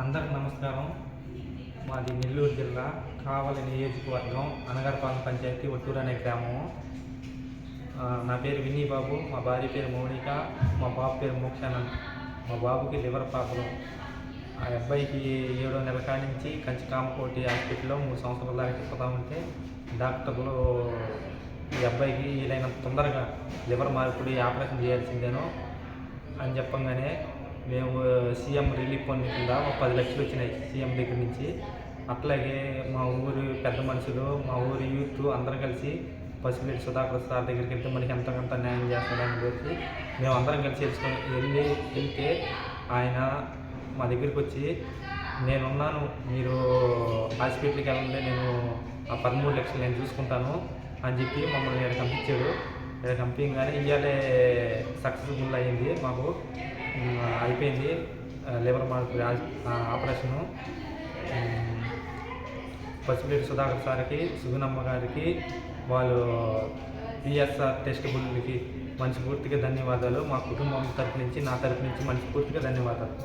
అందరికి నమస్కారం. మాది నెల్లూరు జిల్లా కావలి నియోజకవర్గం అనగరపాలెం పంచాయతీ ఒట్టూరు అనే గ్రామం. నా పేరు విన్నీ బాబు మా భార్య పేరు మౌనిక మా బాబు పేరు మోక్షానంద్. మా బాబుకి లివర్ ప్రాబ్లం. ఆ అబ్బాయికి ఏడో నెల కానించి నుంచి కంచి కామకోటి హాస్పిటల్లో మూడు సంవత్సరాల దాకా తిప్పుతా ఉంటే డాక్టర్లు ఈ అబ్బాయికి వీలైనంత తొందరగా లివర్ మార్పిడి ఆపరేషన్ చేయాల్సిందేనో అని చెప్పంగానే మేము సీఎం రిలీఫ్ ఫండ్ కింద ఒక పది లక్షలు వచ్చినాయి సీఎం దగ్గర నుంచి. అట్లాగే మా ఊరి పెద్ద మనుషులు మా ఊరి యూత్ అందరం కలిసి పసిపిల్లి సుధాకర్ సార్ దగ్గరికి వెళ్తే మనకి ఎంతకంత న్యాయం చేస్తాడని చెప్పి మేము అందరం కలిసి తెలుసుకొని వెళ్ళి వెళ్తే ఆయన మా దగ్గరికి వచ్చి నేనున్నాను మీరు హాస్పిటల్కి వెళ్ళండి నేను ఆ పదమూడు లక్షలు నేను చూసుకుంటాను అని చెప్పి మమ్మల్ని ఇక్కడ పంపించాడు ఇక్కడ పంపించగానే ఇవాళే సక్సెస్ఫుల్ అయ్యింది మాకు. అయిపోయింది. Liver mark operation. ఉమ్, సుధాకర్ సార్కి సుగుణమ్మ గారికి వాళ్ళు పిఎస్ఆర్ టెస్ట్ బుల్కి మనస్ఫూర్తిగా ధన్యవాదాలు. మా కుటుంబం తరఫు నుంచి నా తరపు నుంచి మనస్ఫూర్తిగా ధన్యవాదాలు.